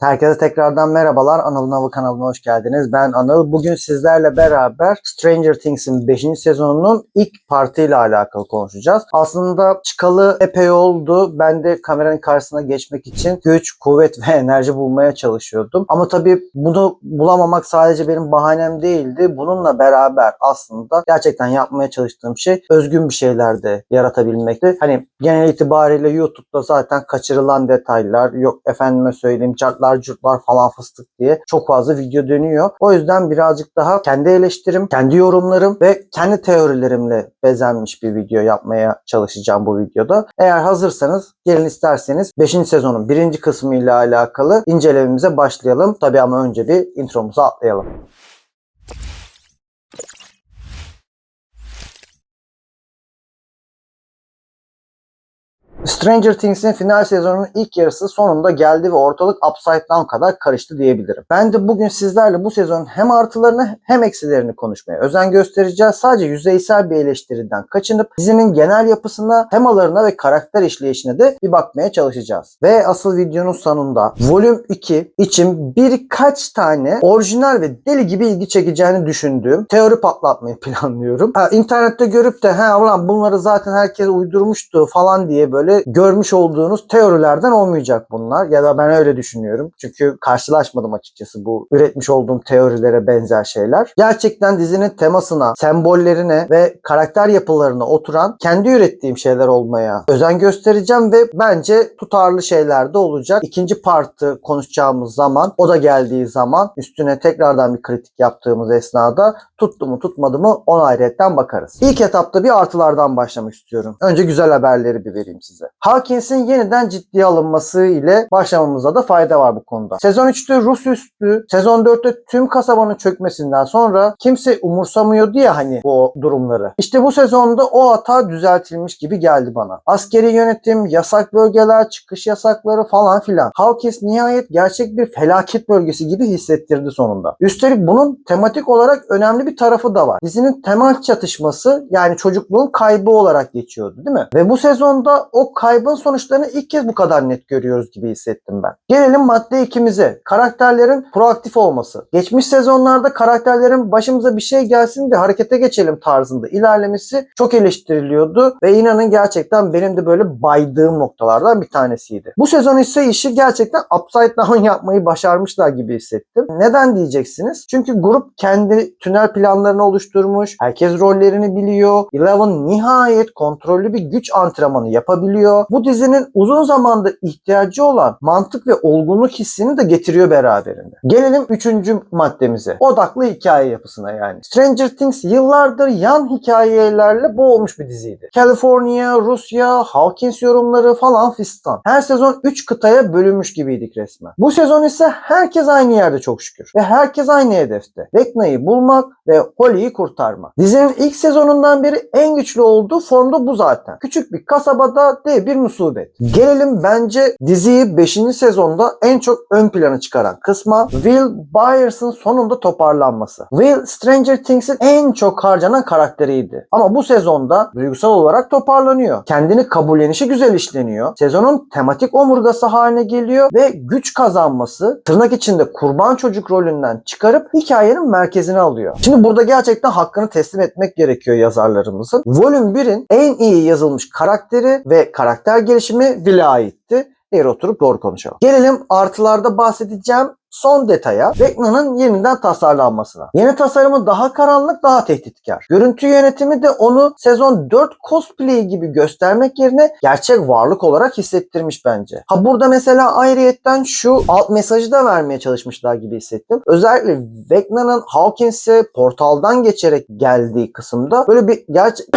Herkese tekrardan merhabalar. Anıl'ın Avı kanalına hoş geldiniz. Ben Anıl. Bugün sizlerle beraber Stranger Things'in 5. sezonunun ilk partiyle alakalı konuşacağız. Aslında çıkalı epey oldu. Ben de kameranın karşısına geçmek için güç, kuvvet ve enerji bulmaya çalışıyordum. Ama tabii bunu bulamamak sadece benim bahanem değildi. Bununla beraber aslında gerçekten yapmaya çalıştığım şey özgün bir şeyler de yaratabilmekti. Hani genel itibariyle YouTube'da zaten kaçırılan detaylar, yok efendime söyleyeyim çarklar, curtlar falan fıstık diye çok fazla video dönüyor. O yüzden birazcık daha kendi eleştirim, kendi yorumlarım ve kendi teorilerimle bezenmiş bir video yapmaya çalışacağım bu videoda. Eğer hazırsanız gelin isterseniz 5. sezonun 1. kısmı ile alakalı incelememize başlayalım. Tabii ama önce bir intromuzu atlayalım. Stranger Things'in final sezonunun ilk yarısı sonunda geldi ve ortalık upside down kadar karıştı diyebilirim. Ben de bugün sizlerle bu sezonun hem artılarını hem eksilerini konuşmaya özen göstereceğiz. Sadece yüzeysel bir eleştiriden kaçınıp dizinin genel yapısına, temalarına ve karakter işleyişine de bir bakmaya çalışacağız. Ve asıl videonun sonunda Volüm 2 için birkaç tane orijinal ve deli gibi ilgi çekeceğini düşündüğüm teori patlatmayı planlıyorum. Ha, internette görüp de ha ulan bunları zaten herkes uydurmuştu falan diye böyle görmüş olduğunuz teorilerden olmayacak bunlar. Ya da ben öyle düşünüyorum. Çünkü karşılaşmadım açıkçası bu üretmiş olduğum teorilere benzer şeyler. Gerçekten dizinin temasına, sembollerine ve karakter yapılarına oturan kendi ürettiğim şeyler olmaya özen göstereceğim ve bence tutarlı şeyler de olacak. İkinci partı konuşacağımız zaman, o da geldiği zaman üstüne tekrardan bir kritik yaptığımız esnada tuttu mu tutmadı mı ona ayrıyetten bakarız. İlk etapta bir artılardan başlamak istiyorum. Önce güzel haberleri bir vereyim size. Hawkins'in yeniden ciddiye alınması ile başlamamızda da fayda var bu konuda. Sezon 3'te Rus üstü, sezon 4'te tüm kasabanın çökmesinden sonra kimse umursamıyordu ya hani bu durumları. İşte bu sezonda o hata düzeltilmiş gibi geldi bana. Askeri yönetim, yasak bölgeler, çıkış yasakları falan filan. Hawkins nihayet gerçek bir felaket bölgesi gibi hissettirdi sonunda. Üstelik bunun tematik olarak önemli bir tarafı da var. Dizinin temel çatışması yani çocukluğun kaybı olarak geçiyordu değil mi? Ve bu sezonda o kaybın sonuçlarını ilk kez bu kadar net görüyoruz gibi hissettim ben. Gelelim madde ikimize. Karakterlerin proaktif olması. Geçmiş sezonlarda karakterlerin başımıza bir şey gelsin de harekete geçelim tarzında ilerlemesi çok eleştiriliyordu ve inanın gerçekten benim de böyle baydığım noktalardan bir tanesiydi. Bu sezon ise işi gerçekten upside down yapmayı başarmışlar gibi hissettim. Neden diyeceksiniz? Çünkü grup kendi tünel planlarını oluşturmuş. Herkes rollerini biliyor. Eleven nihayet kontrollü bir güç antrenmanı yapabiliyor. Bu dizinin uzun zamanda ihtiyacı olan mantık ve olgunluk hissini de getiriyor beraberinde. Gelelim üçüncü maddemize. Odaklı hikaye yapısına yani. Stranger Things yıllardır yan hikayelerle boğulmuş bir diziydi. California, Rusya, Hawkins yorumları falan fistan. Her sezon 3 kıtaya bölünmüş gibiydik resmen. Bu sezon ise herkes aynı yerde çok şükür. Ve herkes aynı hedefte. Vecna'yı bulmak ve Holly'yi kurtarmak. Dizinin ilk sezonundan beri en güçlü olduğu formda bu zaten. Küçük bir kasabada dev bir musibet. Gelelim bence diziyi 5. sezonda en çok ön plana çıkaran kısma Will Byers'ın sonunda toparlanması. Will Stranger Things'in en çok harcanan karakteriydi. Ama bu sezonda duygusal olarak toparlanıyor. Kendini kabullenişi güzel işleniyor. Sezonun tematik omurgası haline geliyor ve güç kazanması tırnak içinde kurban çocuk rolünden çıkarıp hikayenin merkezine alıyor. Şimdi burada gerçekten hakkını teslim etmek gerekiyor yazarlarımızın. Volüm 1'in en iyi yazılmış karakteri ve karakter gelişimi Will'e aitti. Eğer oturup doğru konuşalım. Gelelim artılarda bahsedeceğim son detaya Vecna'nın yeniden tasarlanmasına. Yeni tasarımı daha karanlık, daha tehditkar. Görüntü yönetimi de onu sezon 4 cosplay gibi göstermek yerine gerçek varlık olarak hissettirmiş bence. Ha burada mesela ayrıyetten şu alt mesajı da vermeye çalışmışlar gibi hissettim. Özellikle Vecna'nın Hawkins'e portaldan geçerek geldiği kısımda böyle bir gerçek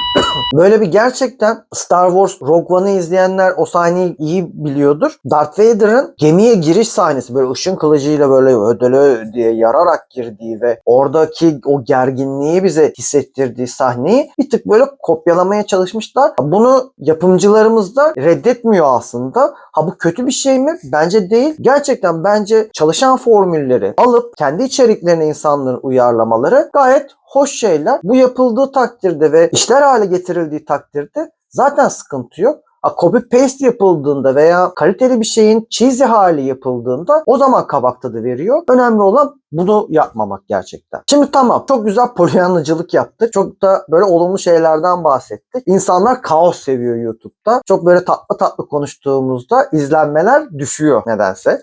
Böyle bir gerçekten Star Wars Rogue One'ı izleyenler o sahneyi iyi biliyordur. Darth Vader'ın gemiye giriş sahnesi böyle ışın kılıcıyla böyle ödele diye yararak girdiği ve oradaki o gerginliği bize hissettirdiği sahneyi bir tık böyle kopyalamaya çalışmışlar. Bunu yapımcılarımız da reddetmiyor aslında. Ha bu kötü bir şey mi? Bence değil. Gerçekten bence çalışan formülleri alıp kendi içeriklerine insanların uyarlamaları gayet hoş şeyler. Bu yapıldığı takdirde ve işler hale getirildiği takdirde zaten sıkıntı yok. Ha, Copy paste yapıldığında veya kaliteli bir şeyin cheesy hali yapıldığında o zaman kabak tadı veriyor. Önemli olan bunu yapmamak gerçekten. Şimdi tamam çok güzel polyanlıcılık yaptık. Çok da böyle olumlu şeylerden bahsettik. İnsanlar kaos seviyor YouTube'da. Çok böyle tatlı tatlı konuştuğumuzda izlenmeler düşüyor nedense.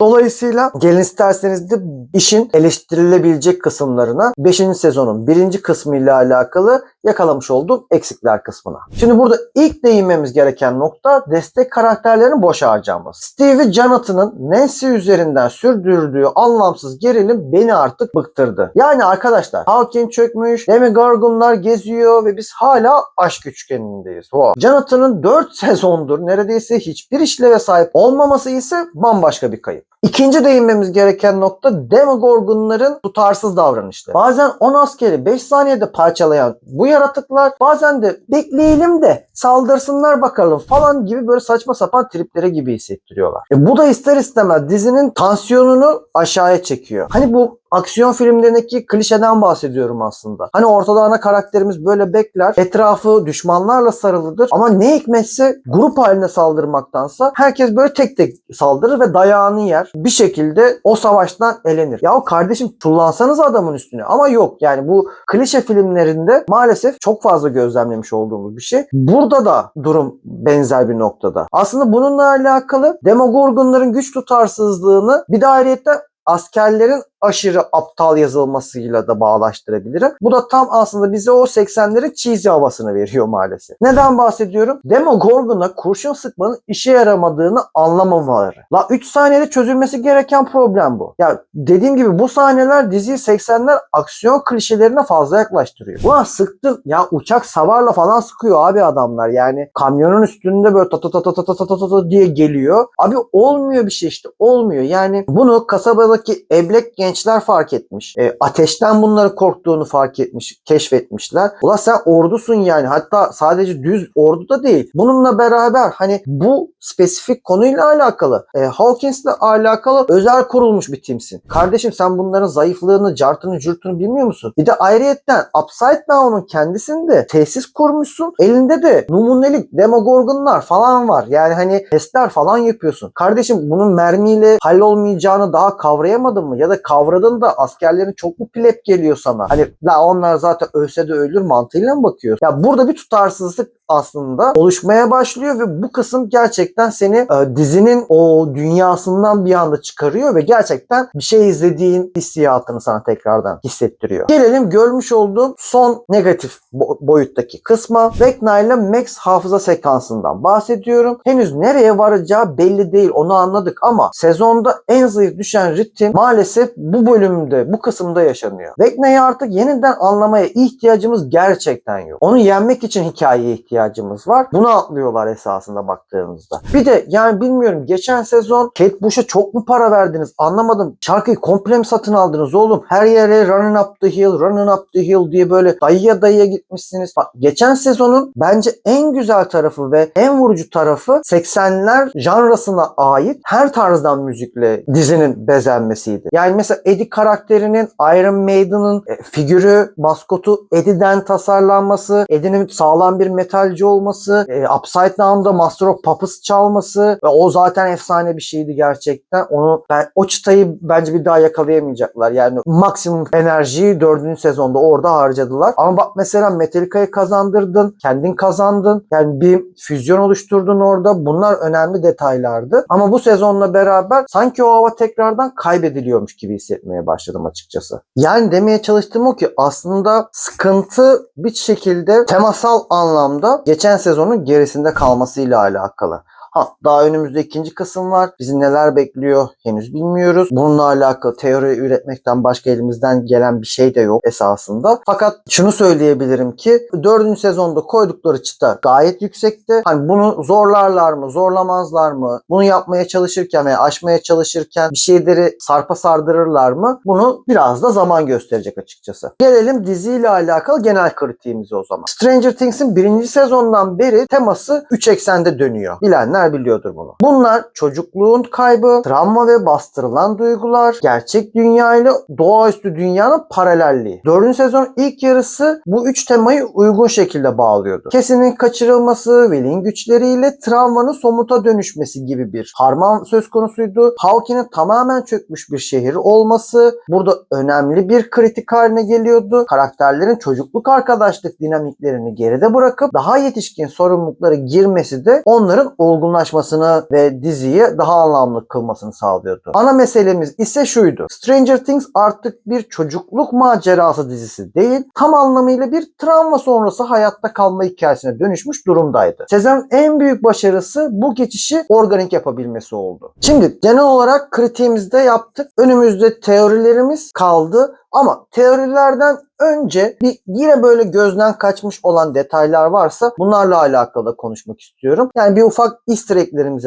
Dolayısıyla gelin isterseniz de işin eleştirilebilecek kısımlarına 5. sezonun 1. kısmı ile alakalı yakalamış olduğum eksikler kısmına. Şimdi burada ilk değinmemiz gereken nokta destek karakterlerinin boş harcanması. Steve Jonathan'ın Nancy üzerinden sürdürdüğü anlamsız gerilim beni artık bıktırdı. Yani arkadaşlar Hawking çökmüş, Demogorgonlar geziyor ve biz hala aşk üçgenindeyiz. Wow. Jonathan'ın 4 sezondur neredeyse hiçbir işleve sahip olmaması ise bambaşka bir kayıp. İkinci değinmemiz gereken nokta Demogorgonların tutarsız davranışları. Bazen 10 askeri 5 saniyede parçalayan bu yaratıklar bazen de bekleyelim de saldırsınlar bakalım falan gibi böyle saçma sapan triplere gibi hissettiriyorlar. E bu da ister istemez dizinin tansiyonunu aşağıya çekiyor. Hani bu aksiyon filmlerindeki klişeden bahsediyorum aslında. Hani ortada ana karakterimiz böyle bekler, etrafı düşmanlarla sarılıdır ama ne hikmetse grup haline saldırmaktansa herkes böyle tek tek saldırır ve dayağını yer. Bir şekilde o savaştan elenir. Ya kardeşim kullansanız adamın üstüne ama yok yani bu klişe filmlerinde maalesef çok fazla gözlemlemiş olduğumuz bir şey. Burada da durum benzer bir noktada. Aslında bununla alakalı Demogorgonların güç tutarsızlığını bir de ayrıyetten askerlerin aşırı aptal yazılmasıyla da bağlaştırabilirim. Bu da tam aslında bize o 80'lerin cheesy havasını veriyor maalesef. Neden bahsediyorum? Demogorgon'a kurşun sıkmanın işe yaramadığını anlamamaları. La 3 saniyede çözülmesi gereken problem bu. Ya dediğim gibi bu sahneler diziyi 80'ler aksiyon klişelerine fazla yaklaştırıyor. Ulan sıktın ya uçak savarla falan sıkıyor abi adamlar. Yani kamyonun üstünde böyle ta ta ta ta ta ta ta ta ta diye geliyor. Abi olmuyor bir şey işte olmuyor. Yani bunu kasabadaki eblek gençler fark etmiş. E, ateşten bunları korktuğunu fark etmiş, keşfetmişler. Ula sen ordusun yani. Hatta sadece düz ordu da değil. Bununla beraber hani bu spesifik konuyla alakalı, e, Hawkins'le alakalı özel kurulmuş bir timsin. Kardeşim sen bunların zayıflığını, cartını, cürtünü bilmiyor musun? Bir de ayrıyetten Upside Down'un kendisinde tesis kurmuşsun. Elinde de numunelik demogorgonlar falan var. Yani hani testler falan yapıyorsun. Kardeşim bunun mermiyle hallolmayacağını daha kavrayamadın mı? Ya da kavradın da askerlerin çok mu plep geliyor sana? Hani la onlar zaten ölse de ölür mantığıyla mı bakıyor? Ya burada bir tutarsızlık aslında oluşmaya başlıyor ve bu kısım gerçekten seni e, dizinin o dünyasından bir anda çıkarıyor ve gerçekten bir şey izlediğin hissiyatını sana tekrardan hissettiriyor. Gelelim görmüş olduğum son negatif bo- boyuttaki kısma. Vecna ile Max hafıza sekansından bahsediyorum. Henüz nereye varacağı belli değil onu anladık ama sezonda en zayıf düşen ritim maalesef bu bölümde bu kısımda yaşanıyor. Vecna'yı artık yeniden anlamaya ihtiyacımız gerçekten yok. Onu yenmek için hikayeye ihtiyacımız var. Bunu atlıyorlar esasında baktığımızda. Bir de yani bilmiyorum geçen sezon Kate Bush'a çok mu para verdiniz anlamadım. Şarkıyı komple mi satın aldınız oğlum? Her yere running up the hill, running up the hill diye böyle dayıya dayıya gitmişsiniz. Bak geçen sezonun bence en güzel tarafı ve en vurucu tarafı 80'ler janrasına ait her tarzdan müzikle dizinin bezenmesiydi. Yani mesela Eddie karakterinin Iron Maiden'ın e, figürü, maskotu Eddie'den tasarlanması, Eddie'nin sağlam bir metalci olması, e, Upside Down'da Master of Puppets çalması ve o zaten efsane bir şeydi gerçekten. Onu ben o çıtayı bence bir daha yakalayamayacaklar. Yani maksimum enerjiyi dördüncü sezonda orada harcadılar. Ama bak mesela Metallica'yı kazandırdın, kendin kazandın. Yani bir füzyon oluşturdun orada. Bunlar önemli detaylardı. Ama bu sezonla beraber sanki o hava tekrardan kaybediliyormuş gibi hissetmeye başladım açıkçası. Yani demeye çalıştığım o ki aslında sıkıntı bir şekilde temasal anlamda geçen sezonun gerisinde kalmasıyla alakalı. Ha, daha önümüzde ikinci kısım var. Bizi neler bekliyor henüz bilmiyoruz. Bununla alakalı teori üretmekten başka elimizden gelen bir şey de yok esasında. Fakat şunu söyleyebilirim ki dördüncü sezonda koydukları çıta gayet yüksekti. Hani bunu zorlarlar mı, zorlamazlar mı? Bunu yapmaya çalışırken veya aşmaya çalışırken bir şeyleri sarpa sardırırlar mı? Bunu biraz da zaman gösterecek açıkçası. Gelelim diziyle alakalı genel kritiğimize o zaman. Stranger Things'in birinci sezondan beri teması 3 eksende dönüyor. Bilenler izleyenler biliyordur bunu. Bunlar çocukluğun kaybı, travma ve bastırılan duygular, gerçek dünya ile doğaüstü dünyanın paralelliği. Dördüncü sezon ilk yarısı bu üç temayı uygun şekilde bağlıyordu. Kesinin kaçırılması, Will'in güçleriyle travmanın somuta dönüşmesi gibi bir harman söz konusuydu. Hawkeye'nin tamamen çökmüş bir şehir olması burada önemli bir kritik haline geliyordu. Karakterlerin çocukluk arkadaşlık dinamiklerini geride bırakıp daha yetişkin sorumluluklara girmesi de onların olgunlaşmasını ve diziyi daha anlamlı kılmasını sağlıyordu. Ana meselemiz ise şuydu. Stranger Things artık bir çocukluk macerası dizisi değil, tam anlamıyla bir travma sonrası hayatta kalma hikayesine dönüşmüş durumdaydı. Sezonun en büyük başarısı bu geçişi organik yapabilmesi oldu. Şimdi genel olarak kritiğimizde yaptık. Önümüzde teorilerimiz kaldı ama teorilerden önce bir yine böyle gözden kaçmış olan detaylar varsa bunlarla alakalı da konuşmak istiyorum. Yani bir ufak easter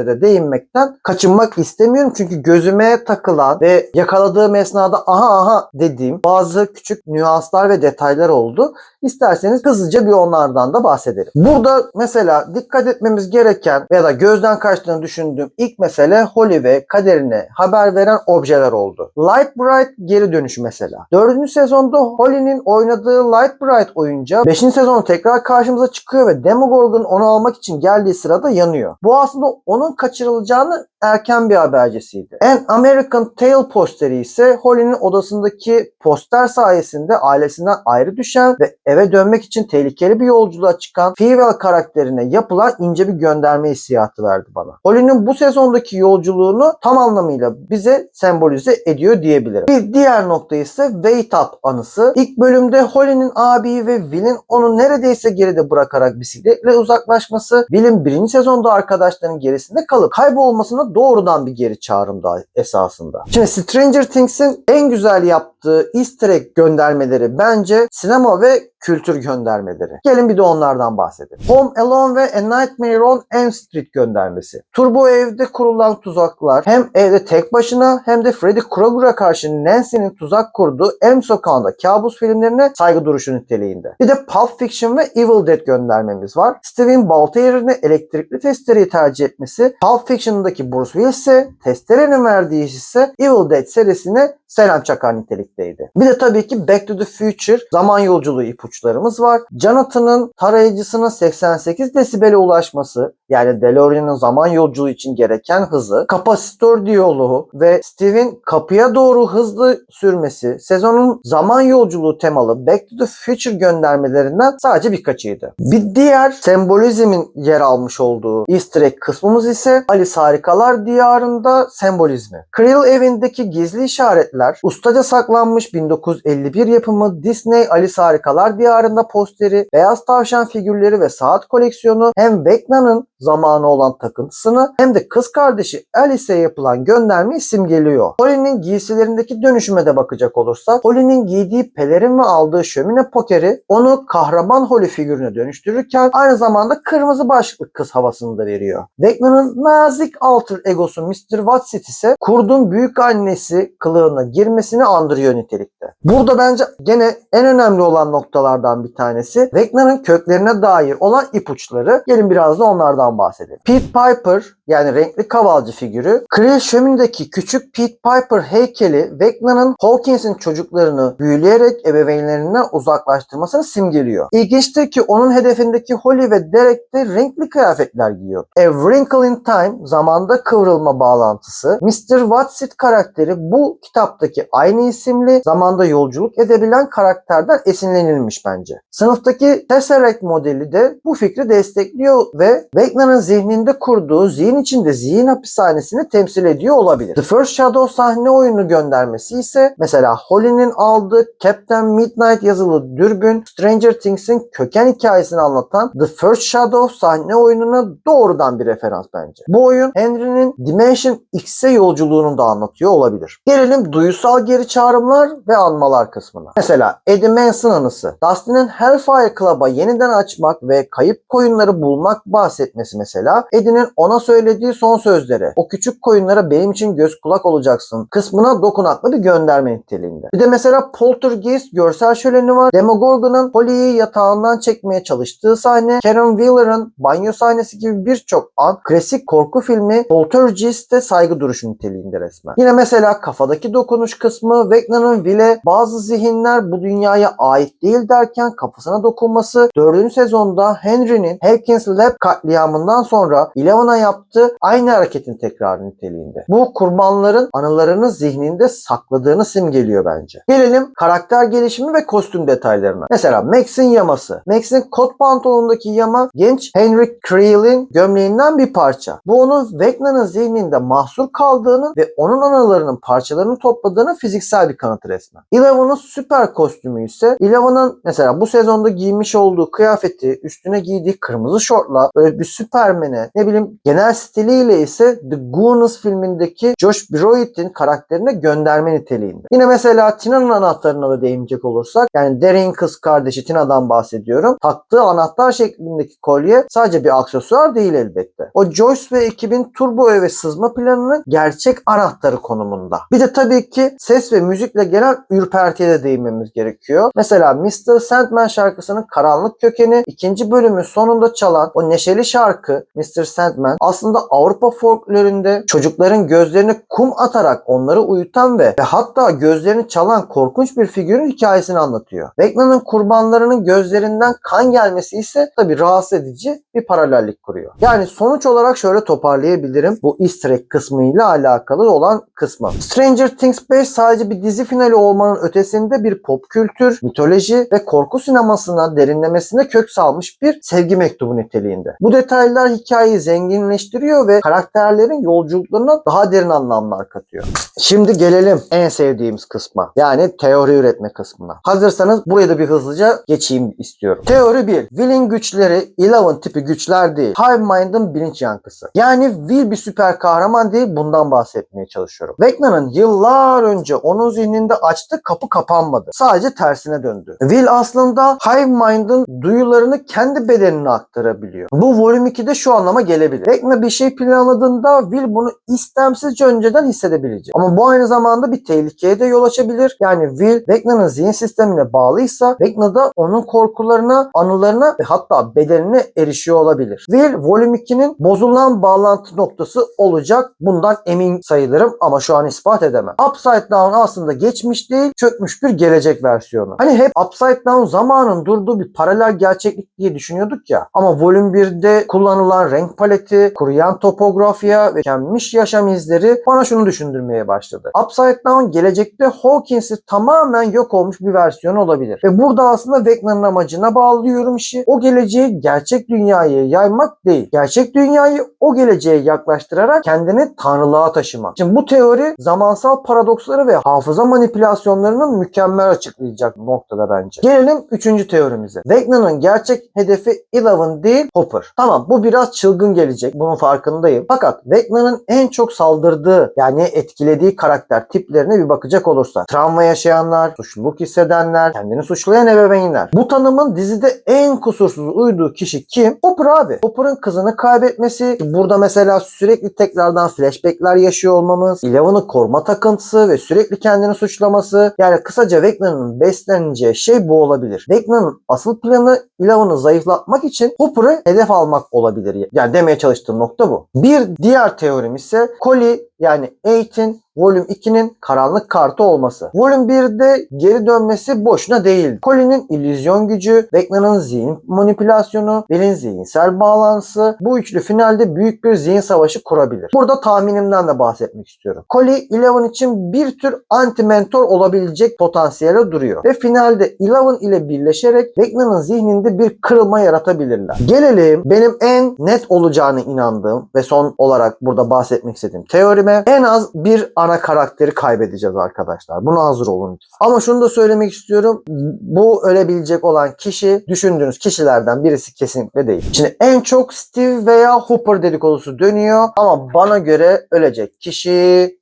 de değinmekten kaçınmak istemiyorum. Çünkü gözüme takılan ve yakaladığım esnada aha aha dediğim bazı küçük nüanslar ve detaylar oldu. İsterseniz hızlıca bir onlardan da bahsedelim. Burada mesela dikkat etmemiz gereken ya da gözden kaçtığını düşündüğüm ilk mesele Holly ve kaderine haber veren objeler oldu. Light Bright geri dönüşü mesela. Dördüncü sezonda Holly'nin oynadığı Light Bright oyunca 5. sezonu tekrar karşımıza çıkıyor ve Demogorgon onu almak için geldiği sırada yanıyor. Bu aslında onun kaçırılacağını erken bir habercisiydi. En American Tale posteri ise Holly'nin odasındaki poster sayesinde ailesinden ayrı düşen ve eve dönmek için tehlikeli bir yolculuğa çıkan Fievel karakterine yapılan ince bir gönderme hissiyatı verdi bana. Holly'nin bu sezondaki yolculuğunu tam anlamıyla bize sembolize ediyor diyebilirim. Bir diğer nokta ise Wait Up anısı. İlk bölümde Holly'nin abi ve Will'in onu neredeyse geride bırakarak bisikletle uzaklaşması, Will'in birinci sezonda arkadaşlarının gerisinde kalıp kaybolmasına doğrudan bir geri çağrımda esasında. Şimdi Stranger Things'in en güzel yaptığı easter egg göndermeleri bence sinema ve kültür göndermeleri. Gelin bir de onlardan bahsedelim. Home Alone ve A Nightmare on Elm Street göndermesi. Turbo evde kurulan tuzaklar hem evde tek başına hem de Freddy Krueger'a karşı Nancy'nin tuzak kurduğu Elm Sokağı'nda kabus filmlerine saygı duruşu niteliğinde. Bir de Pulp Fiction ve Evil Dead göndermemiz var. Steven balta yerine elektrikli testereyi tercih etmesi, Pulp Fiction'daki Bruce Willis'e, testerenin verdiği ise Evil Dead serisine selam çakar nitelikteydi. Bir de tabii ki Back to the Future zaman yolculuğu ipuçlarımız var. Jonathan'ın tarayıcısının 88 desibele ulaşması yani DeLorean'ın zaman yolculuğu için gereken hızı, kapasitör diyaloğu ve Steve'in kapıya doğru hızlı sürmesi sezonun zaman yolculuğu temalı Back to the Future göndermelerinden sadece birkaçıydı. Bir diğer sembolizmin yer almış olduğu easter egg kısmımız ise Alice Harikalar Diyarı'nda sembolizmi. Krill evindeki gizli işaretler, ustaca saklanmış 1951 yapımı Disney Alice Harikalar Diyarı'nda posteri, beyaz tavşan figürleri ve saat koleksiyonu hem Vecna'nın zamanı olan takıntısını hem de kız kardeşi Alice'e yapılan göndermeyi simgeliyor. Holly'nin giysilerindeki dönüşüme de bakacak olursak Holly'nin giydiği pelerin ve aldığı şömine pokeri onu kahraman Holly figürüne dönüştürürken aynı zamanda kırmızı başlıklı kız havasını da veriyor. Vecna'nın nazik alter egosu Mr. Watsit ise kurdun büyük annesi kılığına girmesini andırıyor nitelikte. Burada bence gene en önemli olan noktalardan bir tanesi Vecna'nın köklerine dair olan ipuçları. Gelin biraz da onlardan bahsedelim. Pete Piper yani renkli kavalcı figürü Krill Şömine'deki küçük Pete Piper heykeli Vecna'nın Hawkins'in çocuklarını büyüleyerek ebeveynlerinden uzaklaştırmasını simgeliyor. İlginçtir ki onun hedefindeki Holly ve Derek de renkli kıyafetler giyiyor. A Wrinkle in Time zamanda kıvrılma bağlantısı Mr. Watsit karakteri bu kitaptaki aynı isimli zamanda yolculuk edebilen karakterden esinlenilmiş bence. Sınıftaki Tesseract modeli de bu fikri destekliyor ve Wegna'nın zihninde kurduğu zihin içinde zihin hapishanesini temsil ediyor olabilir. The First Shadow sahne oyunu göndermesi ise mesela Holly'nin aldığı Captain Midnight yazılı dürbün Stranger Things'in köken hikayesini anlatan The First Shadow sahne oyununa doğrudan bir referans bence. Bu oyun Henry'nin Dimension X'e yolculuğunu da anlatıyor olabilir. Gelelim duysal geri çağrımlar anlar ve anmalar kısmına. Mesela Eddie Manson anısı. Dustin'in Hellfire Club'a yeniden açmak ve kayıp koyunları bulmak bahsetmesi mesela. Eddie'nin ona söylediği son sözleri. O küçük koyunlara benim için göz kulak olacaksın kısmına dokunaklı bir gönderme niteliğinde. Bir de mesela Poltergeist görsel şöleni var. Demogorgon'un Holly'yi yatağından çekmeye çalıştığı sahne, Karen Wheeler'ın banyo sahnesi gibi birçok an klasik korku filmi Poltergeist'te saygı duruşu niteliğinde resmen. Yine mesela kafadaki dokunuş kısmı Wagner'ın Will'e bazı zihinler bu dünyaya ait değil derken kafasına dokunması 4. sezonda Henry'nin Hawkins Lab katliamından sonra Eleven'a yaptığı aynı hareketin tekrarı niteliğinde. Bu kurbanların anılarını zihninde sakladığını simgeliyor bence. Gelelim karakter gelişimi ve kostüm detaylarına. Mesela Max'in yaması. Max'in kot pantolonundaki yama genç Henry Creel'in gömleğinden bir parça. Bu onun Wagner'ın zihninde mahsur kaldığını ve onun anılarının parçalarını topladığını fiziksel bir kanıtı resmen. Eleven'ın süper kostümü ise Eleven'ın mesela bu sezonda giymiş olduğu kıyafeti üstüne giydiği kırmızı şortla böyle bir Superman'e ne bileyim genel stiliyle ise The Goonies filmindeki Josh Brolin karakterine gönderme niteliğinde. Yine mesela Tina'nın anahtarına da değinecek olursak yani Darren kız kardeşi Tina'dan bahsediyorum. Taktığı anahtar şeklindeki kolye sadece bir aksesuar değil elbette. O Joyce ve ekibin turbo eve sızma planının gerçek anahtarı konumunda. Bir de tabii ki ses ve müzikle gelen ürpertiye de değinmemiz gerekiyor. Mesela Mr. Sandman şarkısının karanlık kökeni ikinci bölümün sonunda çalan o neşeli şarkı Mr. Sandman aslında Avrupa folkloründe çocukların gözlerine kum atarak onları uyutan ve, ve hatta gözlerini çalan korkunç bir figürün hikayesini anlatıyor. Vecna'nın kurbanlarının gözlerinden kan gelmesi ise tabii rahatsız edici bir paralellik kuruyor. Yani sonuç olarak şöyle toparlayabilirim bu easter egg kısmıyla alakalı olan kısmı. Stranger Things 5 sadece bir dizi finali olmanın ötesinde bir pop kültür, mitoloji ve korku sinemasına derinlemesine kök salmış bir sevgi mektubu niteliğinde. Bu detaylar hikayeyi zenginleştiriyor ve karakterlerin yolculuklarına daha derin anlamlar katıyor. Şimdi gelelim en sevdiğimiz kısma. Yani teori üretme kısmına. Hazırsanız buraya da bir hızlıca geçeyim istiyorum. Teori 1. Will'in güçleri Eleven tipi güçler değil. Hive Mind'ın bilinç yankısı. Yani Will bir süper kahraman değil bundan bahsetmeye çalışıyorum. Vecna'nın yıllar önce onun zihninde açtığı kapı kapanmadı. Sadece tersine döndü. Will aslında Hive Mind'ın duyularını kendi bedenine aktarabiliyor. Bu Volume 2'de şu anlama gelebilir. Vecna bir şey planladığında Will bunu istemsizce önceden hissedebilecek. Ama bu aynı zamanda bir tehlikeye de yol açabilir. Yani Will Vecna'nın zihin sistemine bağlıysa Vecna da onun korkularına, anılarına ve hatta bedenine erişiyor olabilir. Will Volume 2'nin bozulan bağlantı noktası olacak. Bundan emin sayılırım ama şu an ispat edemem. Upside Down aslında geçmiş değil, çökmüş bir gelecek versiyonu. Hani hep Upside Down zamanın durduğu bir paralel gerçeklik diye düşünüyorduk ya. Ama Volume 1'de kullanılan renk paleti, kuruyan topografya ve tükenmiş yaşam izleri bana şunu düşündürmeye başladı. Upside Down gelecekte Hawkins'i tamamen yok olmuş bir versiyon olabilir. Ve burada aslında Wagner'ın amacına bağlıyorum işi. O geleceği gerçek dünyaya yaymak değil. Gerçek dünyayı o geleceğe yaklaştırarak kendini tanrılığa taşımak. Şimdi bu teori zamansal paradoksları ve hafıza manipülasyonlarını mükemmel açıklayacak noktada bence. Gelelim üçüncü teorimize. Wagner'ın gerçek hedefi Eleven değil Hopper. Tamam bu biraz çılgın gelecek. Bunun farkındayım. Fakat Wagner'ın en çok saldırdığı yani etkilediği karakter tiplerine bir bakacak olursa travma yaşayanlar, suçluluk hissedenler, kendini suçlayan ebeveynler. Bu tanımın dizide en kusursuz uyduğu kişi kim? Hopper abi. Hopper'ın kızını kaybetmesi, burada mesela sürekli tekrardan flashbackler yaşıyor olmamız, Eleven'ı koruma takıntısı ve sürekli kendini suçlaması. Yani kısaca Wagner'ın besleneceği şey bu olabilir. Wagner'ın asıl planı Eleven'ı zayıflatmak için Hopper'ı hedef almak olabilir. Yani demeye çalıştığım nokta bu. Bir diğer teorim ise Collie yani Eight'in Volume 2'nin karanlık kartı olması. Volume 1'de geri dönmesi boşuna değil. Colin'in illüzyon gücü, Vecna'nın zihin manipülasyonu, Will'in zihinsel bağlantısı bu üçlü finalde büyük bir zihin savaşı kurabilir. Burada tahminimden de bahsetmek istiyorum. Collie, Eleven için bir tür anti-mentor olabilecek potansiyele duruyor. Ve finalde Eleven ile birleşerek Vecna'nın zihninde bir kırılma yaratabilirler. Gelelim benim en net olacağını inandığım ve son olarak burada bahsetmek istediğim teorime en az bir ana karakteri kaybedeceğiz arkadaşlar. Buna hazır olun. Ama şunu da söylemek istiyorum. Bu ölebilecek olan kişi düşündüğünüz kişilerden birisi kesinlikle değil. Şimdi en çok Steve veya Hooper dedikodusu dönüyor ama bana göre ölecek kişi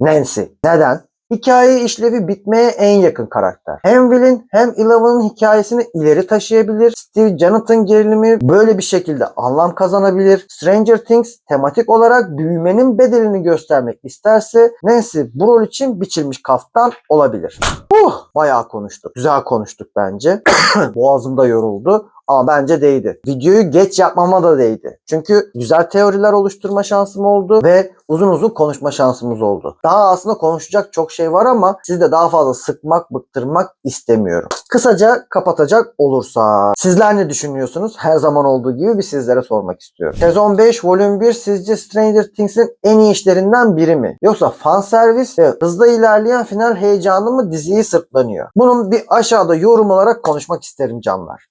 Nancy. Neden? Hikaye işlevi bitmeye en yakın karakter. Hem Will'in hem Eleven'ın hikayesini ileri taşıyabilir. Steve Jonathan gerilimi böyle bir şekilde anlam kazanabilir. Stranger Things tematik olarak büyümenin bedelini göstermek isterse Nancy bu rol için biçilmiş kaftan olabilir. Uh, bayağı konuştuk. Güzel konuştuk bence. Boğazım da yoruldu. Ama bence değdi. Videoyu geç yapmama da değdi. Çünkü güzel teoriler oluşturma şansım oldu ve uzun uzun konuşma şansımız oldu. Daha aslında konuşacak çok şey var ama sizi de daha fazla sıkmak, bıktırmak istemiyorum. Kısaca kapatacak olursa sizler ne düşünüyorsunuz? Her zaman olduğu gibi bir sizlere sormak istiyorum. Sezon 5 Volüm 1 sizce Stranger Things'in en iyi işlerinden biri mi? Yoksa fan servis ve hızla ilerleyen final heyecanı mı diziyi sırtlanıyor? Bunun bir aşağıda yorum olarak konuşmak isterim canlar.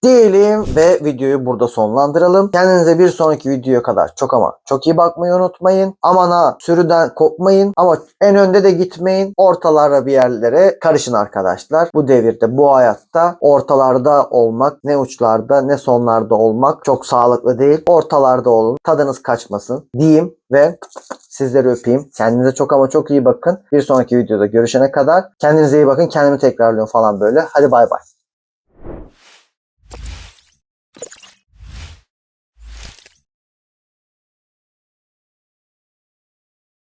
Diyelim ve videoyu burada sonlandıralım. Kendinize bir sonraki videoya kadar çok ama çok iyi bakmayı unutmayın. Aman ha sürüden kopmayın ama en önde de gitmeyin. Ortalara bir yerlere karışın arkadaşlar. Bu devirde bu hayatta ortalarda olmak ne uçlarda ne sonlarda olmak çok sağlıklı değil. Ortalarda olun. Tadınız kaçmasın diyeyim ve sizleri öpeyim. Kendinize çok ama çok iyi bakın. Bir sonraki videoda görüşene kadar kendinize iyi bakın. Kendimi tekrarlıyorum falan böyle. Hadi bay bay.